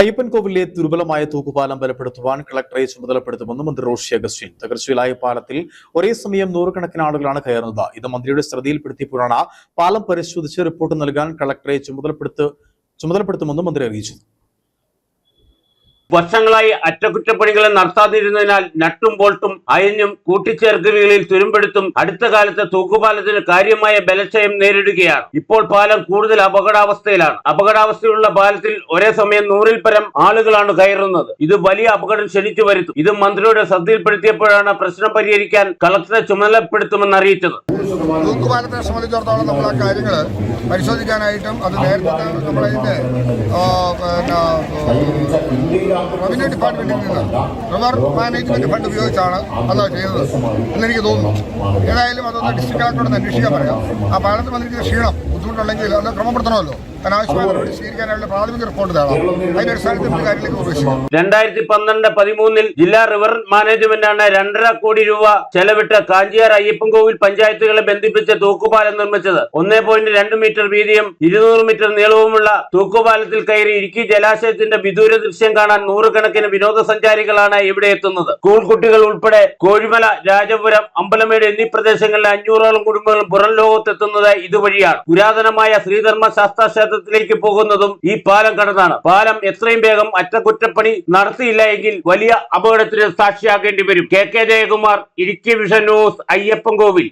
അയ്യപ്പൻകോവിലെ ദുർബലമായ തൂക്കുപാലം ബലപ്പെടുത്തുവാൻ കളക്ടറെ ചുമതലപ്പെടുത്തുമെന്ന് മന്ത്രി റോഷി അഗസ്റ്റിൻ. തകർച്ചയിലായ പാലത്തിൽ ഒരേ സമയം നൂറുകണക്കിന് ആളുകളാണ് കയറുന്നത്. ഇത് മന്ത്രിയുടെ ശ്രദ്ധയിൽപ്പെടുത്തിയപ്പോഴാണ് പാലം പരിശോധിച്ച് റിപ്പോർട്ട് നൽകാൻ കളക്ടറെ ചുമതലപ്പെടുത്ത് ചുമതലപ്പെടുത്തുമെന്ന് മന്ത്രി അറിയിച്ചു. വർഷങ്ങളായി അറ്റകുറ്റപ്പണികൾ നടത്താതിരുന്നതിനാൽ നട്ടും ബോൾട്ടും അയഞ്ഞും കൂട്ടിച്ചേർക്കലുകളിൽ തുരുമ്പെടുത്തും അടുത്ത കാലത്ത് തൂക്കുപാലത്തിന് കാര്യമായ ബലക്ഷയം നേരിടുകയാണ്. ഇപ്പോൾ പാലം കൂടുതൽ അപകടാവസ്ഥയിലാണ്. അപകടാവസ്ഥയുള്ള പാലത്തിൽ ഒരേ സമയം നൂറിൽ പരം ആളുകളാണ് കയറുന്നത്. ഇത് വലിയ അപകടം ക്ഷണിച്ചു വരുത്തും. ഇത് മന്ത്രിയുടെ ശ്രദ്ധയിൽപ്പെടുത്തിയപ്പോഴാണ് പ്രശ്നം പരിഹരിക്കാൻ കളക്ടറെ ചുമതലപ്പെടുത്തുമെന്ന് അറിയിച്ചത്. തൂക്കുപാലത്തെ സംബന്ധിച്ചിടത്തോളം നമ്മൾ ആ കാര്യങ്ങൾ പരിശോധിക്കാനായിട്ടും അത് നേരത്തെ നമ്മളതിന്റെ റവന്യൂ ഡിപ്പാർട്ട്മെന്റിൽ നിന്ന് റിവർ മാനേജ്മെന്റ് ഫണ്ട് ഉപയോഗിച്ചാണ് അത് ചെയ്തത് എന്നെനിക്ക് തോന്നുന്നു. ഏതായാലും അതൊന്ന് ഡിസ്ട്രിക്ട് കളക്ടറോട് അന്വേഷിക്കാൻ പറയാം. ആ പാലത്ത് വന്നിരിക്കുന്ന ക്ഷീണം ബുദ്ധിമുട്ടുണ്ടെങ്കിൽ അത് ക്രമപ്പെടുത്തണമല്ലോ. സ്വീകരിക്കാനുള്ള പ്രാഥമിക റിപ്പോർട്ട് തേടാം അതിന്റെ അടിസ്ഥാനത്തിൽ നമ്മൾ കാര്യത്തിലേക്ക് പ്രവേശിക്കും രണ്ടായിരത്തി പന്ത്രണ്ട് പതിമൂന്നിൽ ജില്ലാ റിവർ മാനേജ്മെന്റാണ് രണ്ടര കോടി രൂപ ചെലവിട്ട് കാഞ്ചിയാർ അയ്യപ്പൻകോവിൽ പഞ്ചായത്തുകളെ ബന്ധിപ്പിച്ച തൂക്കുപാലം നിർമ്മിച്ചത്. ഒന്നേ പോയിന്റ് രണ്ട് മീറ്റർ വീതിയും ഇരുന്നൂറ് മീറ്റർ നീളവുമുള്ള തൂക്കുപാലത്തിൽ കയറി ഇടുക്കി ജലാശയത്തിന്റെ വിദൂര ദൃശ്യം കാണാൻ നൂറുകണക്കിന് വിനോദസഞ്ചാരികളാണ് ഇവിടെ എത്തുന്നത്. സ്കൂൾ കുട്ടികൾ ഉൾപ്പെടെ കോഴിമല രാജപുരം അമ്പലമേട് എന്നീ പ്രദേശങ്ങളിലെ അഞ്ഞൂറോളം കുടുംബങ്ങൾ പുറം ലോകത്തെത്തുന്നത് ഇതുവഴിയാണ്. പുരാതനമായ ശ്രീധർമ്മ ശാസ്ത്ര ക്ഷേത്രത്തിലേക്ക് പോകുന്നതും ഈ പാലം കടന്നാണ്. പാലം എത്രയും വേഗം അറ്റകുറ്റപ്പണി നടത്തിയില്ല എങ്കിൽ വലിയ അപകടത്തിന് സാക്ഷിയാകേണ്ടി വരും. K K Jayakumar Idukki vision news Ayyappankovil.